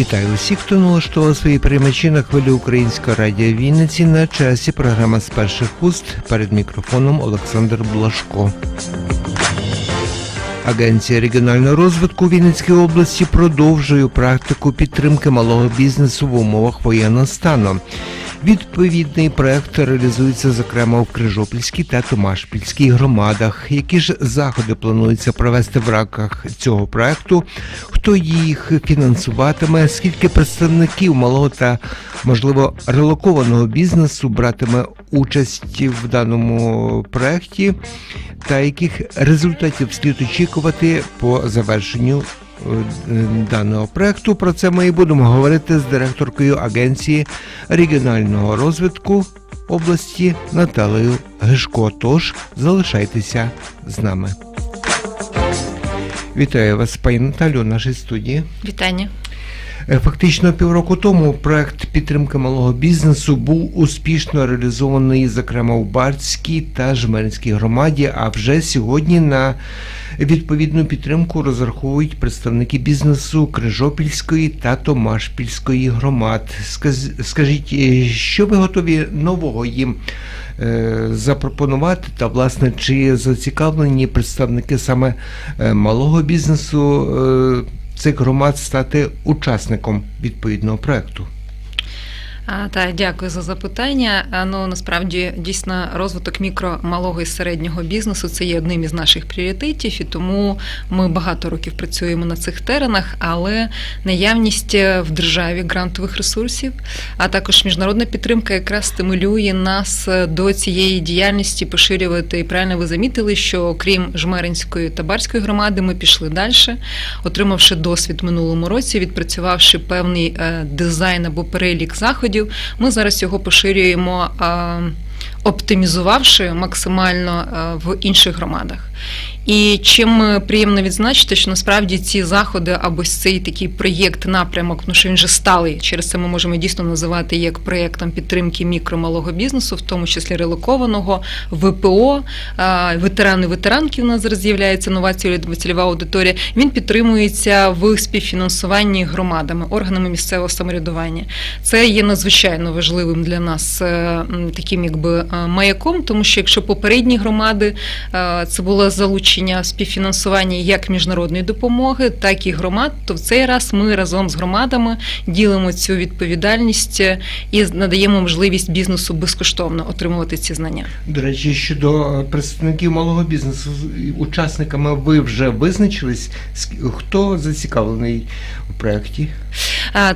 Вітаю усіх, хто налаштував свої приймачі на хвилі Українського радіо Вінниці на часі. Програма з перших уст перед мікрофоном Олександр Блашко. Агенція регіонального розвитку Вінницької області продовжує практику підтримки малого бізнесу в умовах воєнного стану. Відповідний проект реалізується зокрема в Крижопільській та Томашпільській громадах. Які ж заходи планується провести в рамках цього проекту? Хто їх фінансуватиме? Скільки представників малого та можливо релокованого бізнесу братиме участь в даному проекті? Та яких результатів слід очікувати по завершенню даного проекту? Про це ми і будемо говорити з директоркою агенції регіонального розвитку області Наталею Гишко. Тож залишайтеся з нами. Вітаю вас, пані Наталю, у нашій студії. Вітання. Е, Фактично півроку тому проект підтримки малого бізнесу був успішно реалізований, зокрема у Бартській та Жмеринській громаді. А вже сьогодні на відповідну підтримку розраховують представники бізнесу Крижопільської та Томашпільської громад. Скажіть, е, що ви готові нового їм е, запропонувати? Та власне чи зацікавлені представники саме е, малого бізнесу? цих громад стати учасником відповідного проекту. А, так, дякую за запитання. Ну насправді дійсно розвиток мікро, малого і середнього бізнесу це є одним із наших пріоритетів, і тому ми багато років працюємо на цих теренах, але наявність в державі грантових ресурсів, а також міжнародна підтримка якраз стимулює нас до цієї діяльності поширювати. І правильно ви замітили, що окрім Жмеринської та Барської громади, ми пішли далі, отримавши досвід минулому році, відпрацювавши певний е, дизайн або перелік заходів. Ми зараз його поширюємо, оптимізувавши максимально в інших громадах. І чим приємно відзначити, що насправді ці заходи або цей такий проєкт, напрямок, ну що він вже сталий. Через це ми можемо дійсно називати як проєктом підтримки мікро малого бізнесу, в тому числі релокованого, ВПО, ветерани, ветеранки. У нас зараз з'являється нова цільова аудиторія. Він підтримується в співфінансуванні громадами, органами місцевого самоврядування. Це є надзвичайно важливим для нас е, таким якби е, маяком, тому що якщо попередні громади е, це було залучення співфінансування як міжнародної допомоги, так і громад, то в цей раз ми разом з громадами ділимо цю відповідальність е, і надаємо можливість бізнесу безкоштовно отримувати ці знання. До речі, щодо представників малого бізнесу, учасниками ви вже визначились, хто зацікавлений у проєкті?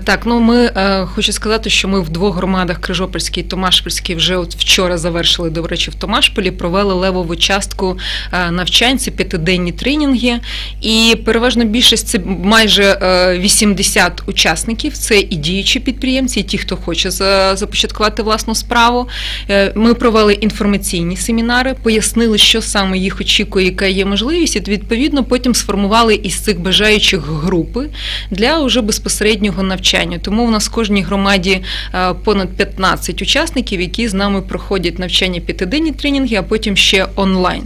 Так, ну ми е, хочу сказати, що ми в двох громадах Крижопільській і Томашпільській вже от вчора завершили, до речі, в Томашполі, провели левову частку е, навчань, це п'ятиденні тренінги. І переважно більшість це майже е, 80 учасників. Це і діючі підприємці, і ті, хто хоче започаткувати власну справу. Е, Ми провели інформаційні семінари, пояснили, що саме їх очікує, яка є можливість, і відповідно потім сформували із цих бажаючих групи для уже безпосереднього навчання. Тому в нас в кожній громаді е, понад 15 учасників, які з нами проходять навчання п'ятиденні тренінги, а потім ще онлайн.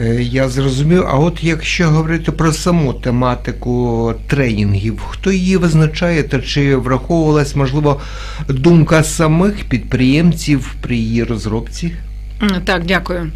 Е, Я зрозумів. А от якщо говорити про саму тематику тренінгів, хто її визначає та чи враховувалась можливо думка самих підприємців при її розробці? Так, дякую.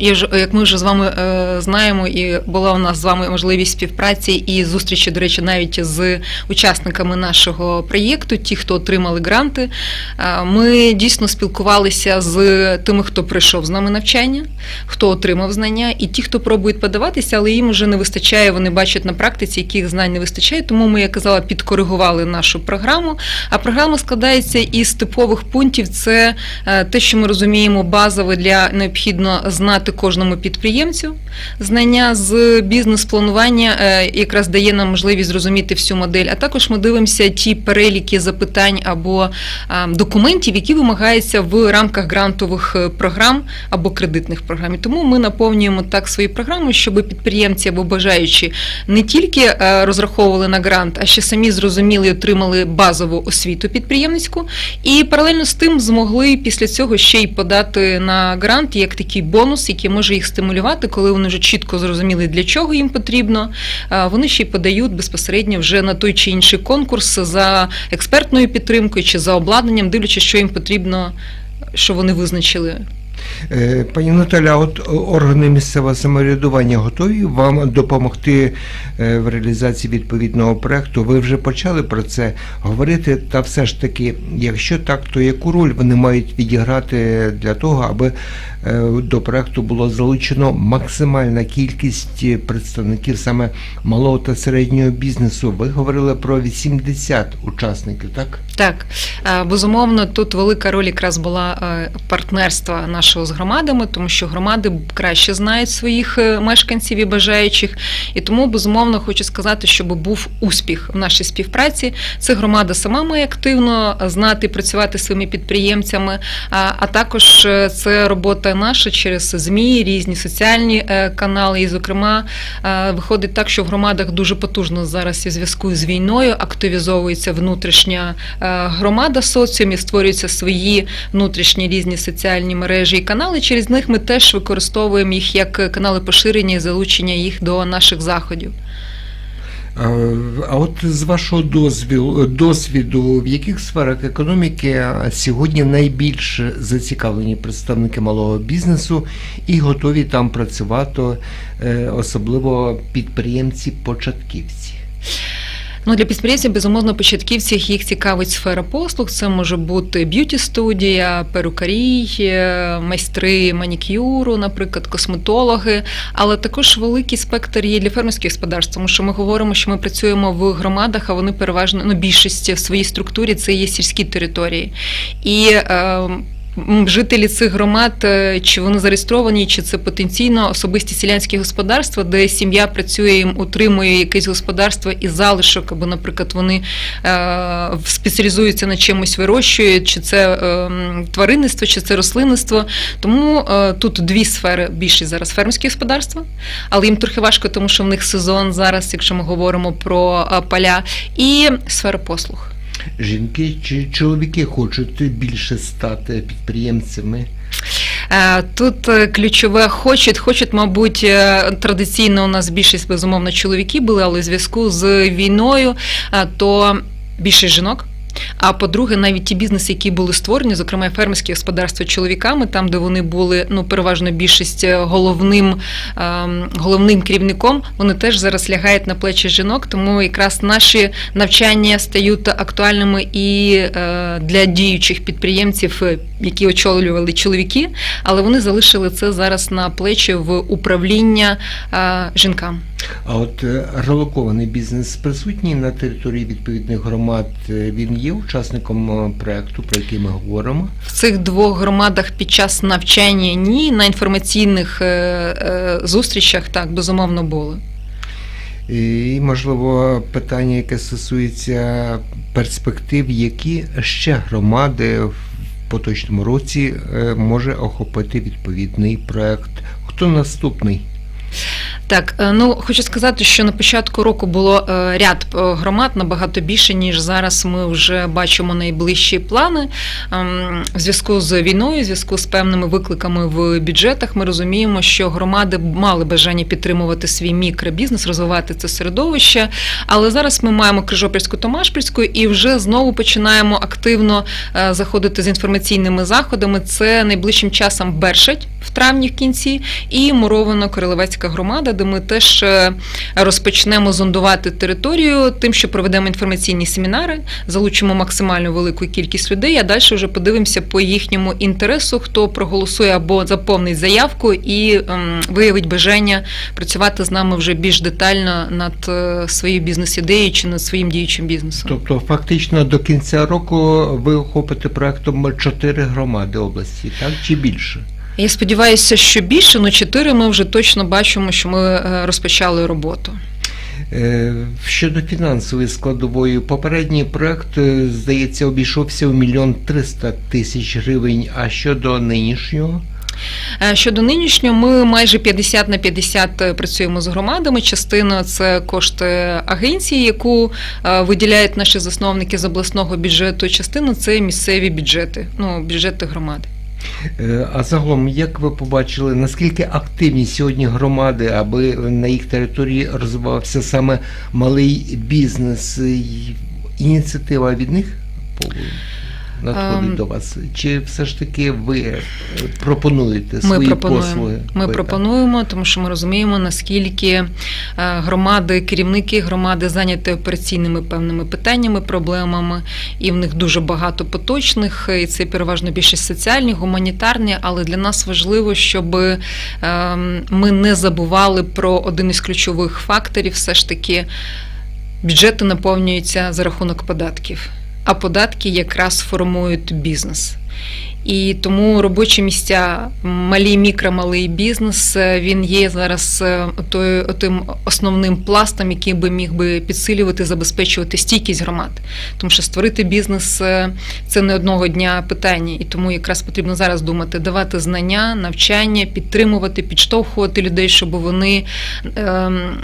І ж, як ми вже з вами е, знаємо, і була у нас з вами можливість співпраці і зустрічі, до речі, навіть з учасниками нашого проєкту, ті, хто отримали гранти. Е, Ми дійсно спілкувалися з тими, хто прийшов з нами навчання, хто отримав знання, і ті, хто пробують подаватися, але їм вже не вистачає, вони бачать на практиці, яких знань не вистачає. Тому ми, як казала, підкоригували нашу програму. А програма складається із типових пунктів. Це е, те, що ми розуміємо, базове для необхідно знати знати кожному підприємцю. Знання з бізнес-планування е, якраз дає нам можливість зрозуміти всю модель. А також ми дивимося ті переліки запитань або документів, які вимагаються в рамках грантових е, програм або кредитних програм. І тому ми наповнюємо так свої програми, щоб підприємці або бажаючі не тільки е, розраховували на грант, а ще самі зрозуміли і отримали базову освіту підприємницьку, і паралельно з тим змогли після цього ще й подати на грант як такий бонус, який може їх стимулювати, коли вони вже чітко зрозуміли, для чого їм потрібно. Вони ще й подають безпосередньо вже на той чи інший конкурс за експертною підтримкою чи за обладнанням, дивлячись, що їм потрібно, що вони визначили. Е, Пані Наталя, от органи місцевого самоврядування готові вам допомогти е, в реалізації відповідного проекту? Ви вже почали про це говорити. Та все ж таки, якщо так, то яку роль вони мають відіграти для того, аби до проекту було залучено максимальна кількість представників саме малого та середнього бізнесу? Ви говорили про 80 учасників, так? Так, е, безумовно, тут велика роль якраз була е, партнерства нашого з громадами, тому що громади краще знають своїх е, мешканців і бажаючих. І тому, безумовно, хочу сказати, щоб був успіх в нашій співпраці. Це громада сама має активно знати, працювати зі своїми підприємцями, а, також е, це робота наша через ЗМІ, різні соціальні е, канали. І, зокрема, е, виходить так, що в громадах дуже потужно зараз і зв'язку з війною активізовується внутрішня е, громада соціумів, створюються свої внутрішні різні соціальні мережі і канали. Через них ми теж використовуємо їх як канали поширення і залучення їх до наших заходів. А от з вашого дозвілу досвіду, в яких сферах економіки сьогодні найбільше зацікавлені представники малого бізнесу і готові там працювати, е, особливо підприємці-початківці? Ну, для підприємців, безумовно, початківців їх цікавить сфера послуг. Це може бути б'юті-студія, перукарій, е, майстри манікюру, наприклад, косметологи, але також великий спектр є для фермерських господарств, тому що ми говоримо, що ми працюємо в громадах, а вони переважно ну, більшість в своїй структурі це є сільські території. І е, Жителі цих громад, е, чи вони зареєстровані, чи це потенційно особисті селянські господарства, де сім'я працює, їм утримує якесь господарство і залишок, або, наприклад, вони е, спеціалізуються на чимось вирощують, чи це е, тваринництво, чи це рослинництво. Тому тут дві сфери більшість зараз фермерські господарства, але їм трохи важко, тому що в них сезон зараз, якщо ми говоримо про поля, і сфера послуг. Жінки чи чоловіки хочуть більше стати підприємцями? Е, Тут е, ключове хочуть, хочуть, мабуть, е, традиційно у нас більшість безумовно чоловіки були, але в зв'язку з війною, то більше жінок. А по-друге, навіть ті бізнеси, які були створені, зокрема фермерські господарства чоловіками, там, де вони були ну переважно більшість е, головним, ем, головним керівником, вони теж зараз лягають на плечі жінок. Тому якраз наші навчання стають актуальними і е, для діючих підприємців, е, які очолювали чоловіки, але вони залишили це зараз на плечі в управління е, жінкам. А от е, релокований бізнес присутній на території відповідних громад, е, він є учасником е, проекту, про який ми говоримо. В цих двох громадах під час навчання ні, на інформаційних зустрічах так безумовно були. І, можливо, питання, яке стосується перспектив, які ще громади в поточному році може охопити відповідний проект. Хто наступний? Так, е, ну хочу сказати, що на початку року було е, ряд е, громад набагато більше, ніж зараз ми вже бачимо найближчі плани. Ем, В зв'язку з війною, в зв'язку з певними викликами в бюджетах, ми розуміємо, що громади мали бажання підтримувати свій мікробізнес, розвивати це середовище. Але зараз ми маємо Крижопільську Томашпільську і вже знову починаємо активно заходити з інформаційними заходами. Це найближчим часом Бершать в травні в кінці і муровано королевецька громада, де ми теж е, розпочнемо зондувати територію, тим, що проведемо інформаційні семінари, залучимо максимально велику кількість людей. А далі вже подивимося по їхньому інтересу, хто проголосує або заповнить заявку і ем, виявить бажання працювати з нами вже більш детально над е, своєю бізнес-ідеєю чи над своїм діючим бізнесом. Тобто, фактично до кінця року ви охопите проектом чотири громади області, так чи більше? Я сподіваюся, що більше, але чотири ми вже точно бачимо, що ми е, розпочали роботу. Е, Щодо фінансової складової, попередній проект, е, здається, обійшовся в мільйон триста тисяч гривень. А щодо нинішнього? Щодо нинішнього, ми майже 50 на 50 працюємо з громадами. Частина це кошти агенції, яку виділяють наші засновники з обласного бюджету. Частина це місцеві бюджети, ну бюджети громади. Е, А загалом, як ви побачили, наскільки активні сьогодні громади, аби на їх території розвивався саме малий бізнес? Ініціатива від них надходить Ем, до вас? Чи все ж таки ви е, пропонуєте Ми свої пропонуємо. послуги? Ми Ви так? пропонуємо, тому що ми розуміємо, наскільки е, громади, керівники громади зайняті операційними певними питаннями, проблемами, і в них дуже багато поточних, і це переважно більшість соціальні, гуманітарні. Але для нас важливо, щоб е, ми не забували про один із ключових факторів, все ж таки. Бюджети наповнюються за рахунок податків, а податки якраз формують бізнес. І тому робочі місця, малі, мікро, малий бізнес, е, він є зараз е, тим основним пластом, який би міг би підсилювати, забезпечувати стійкість громад. Тому що створити бізнес е, це не одного дня питання, і тому якраз потрібно зараз думати, давати знання, навчання, підтримувати, підштовхувати людей, щоб вони. ем,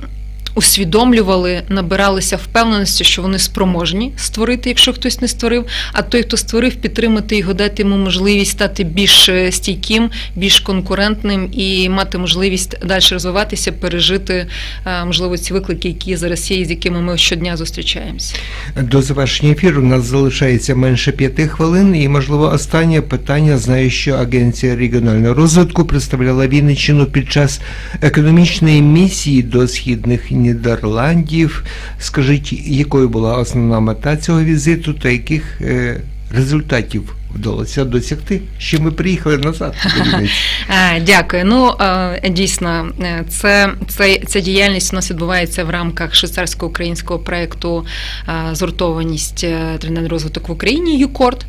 Усвідомлювали, набиралися впевненості, що вони спроможні створити, якщо хтось не створив. А той, хто створив, підтримати його, дати йому можливість стати більш е, стійким, більш конкурентним і мати можливість далі розвиватися, пережити е, можливо ці виклики, які зараз є, з якими ми щодня зустрічаємося. До завершення ефіру у нас залишається менше п'яти хвилин, і можливо останнє питання. Знаю, що Агенція регіонального розвитку представляла Вінниччину під час економічної місії до східних Нідерландів. Скажіть, якою була основна мета цього візиту та яких е, результатів вдалося досягти? Що ми приїхали назад? Е, Дякую. Ну е, дійсно, це, це ця діяльність у нас відбувається в рамках швейцарсько-українського проєкту е, згуртованість тренер розвиток в Україні ЮКОРД,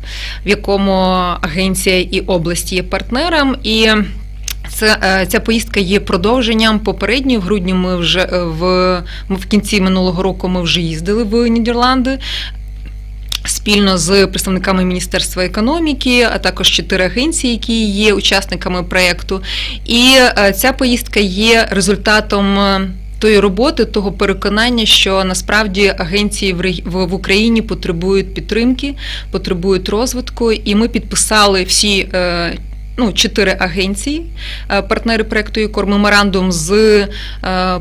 в якому агенція і область є партнером і. Це е, ця поїздка є продовженням попередньої. В грудні ми вже е, в в кінці минулого року ми вже їздили в Нідерланди. Спільно з представниками Міністерства економіки, а також чотири агенції, які є учасниками проєкту. І е, ця поїздка є результатом тої роботи, того переконання, що насправді агенції в Україні потребують підтримки, потребують розвитку, і ми підписали всі. Ну, чотири агенції, е, партнери проекту ЮКОР, меморандум з е,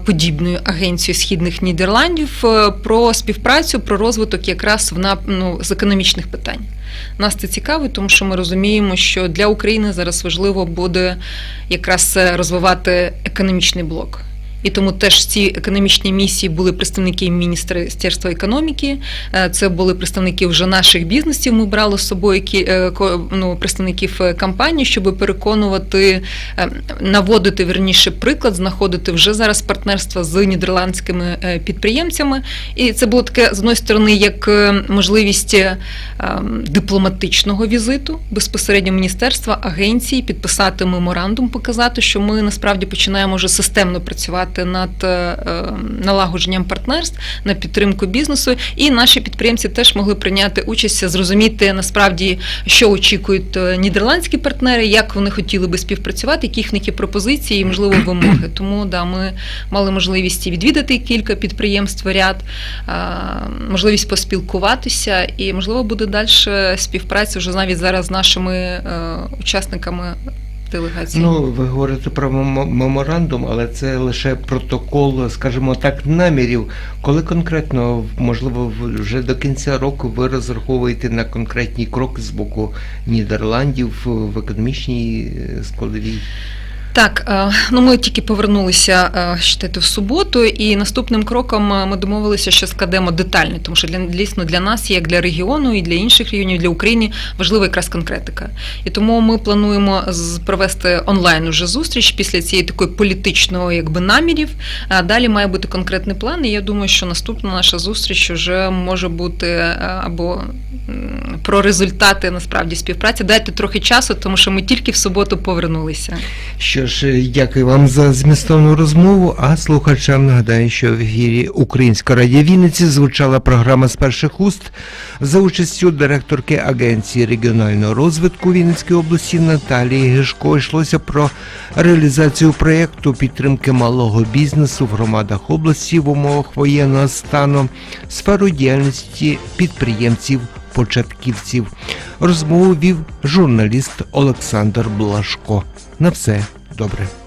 подібною агенцією Східних Нідерландів е, про співпрацю, про розвиток якраз в нап- ну, з економічних питань. Нас це цікаво, тому що ми розуміємо, що для України зараз важливо буде якраз розвивати економічний блок. І тому теж в цій економічній місії були представники Міністерства економіки, е, це були представники вже наших бізнесів. Ми брали з собою е, ну, представників е, компаній, щоб переконувати, наводити верніше приклад, знаходити вже зараз партнерства з нідерландськими підприємцями. І це було таке з одної сторони як можливість ем, дипломатичного візиту безпосередньо міністерства, агенції, підписати меморандум, показати, що ми насправді починаємо вже системно працювати над е, е, налагодженням партнерств на підтримку бізнесу. І наші підприємці теж могли прийняти участь, зрозуміти насправді, що очікують е, нідерландські партнери, як вони хотіли би співпрацювати, які в є пропозиції і можливо вимоги. Тому да, ми мали можливість відвідати кілька підприємств ряд, можливість поспілкуватися, і можливо буде далі співпраця вже навіть зараз з нашими учасниками делегації. Ну, ви говорите про мемо- меморандум, але це лише протокол, скажімо так, намірів. Коли конкретно, можливо, вже до кінця року ви розраховуєте на конкретні кроки з боку Нідерландів в економічній е, складовій? Так, е, ну ми тільки повернулися е, в суботу, і наступним кроком е, ми домовилися, що складемо детальний, тому що для дійсно для нас, як для регіону і для інших регіонів, для України важлива якраз конкретика. І тому ми плануємо провести онлайн уже зустріч після цієї такої політичної якби намірів. А далі має бути конкретний план. І я думаю, що наступна наша зустріч вже може бути або про результати насправді співпраці. Дайте трохи часу, тому що ми тільки в суботу повернулися. Що ж, е, дякую вам за змістовну розмову. А слухачам нагадаю, що в ефірі Українська радіо Вінниці звучала програма з перших уст за участю директорки Агенції регіонального розвитку Вінницької області Наталії Гишко. Йшлося про реалізацію проєкту підтримки малого бізнесу в громадах області в умовах воєнного стану, сферу діяльності підприємців. Початківців розмову вів журналіст Олександр Блашко. На все octubre.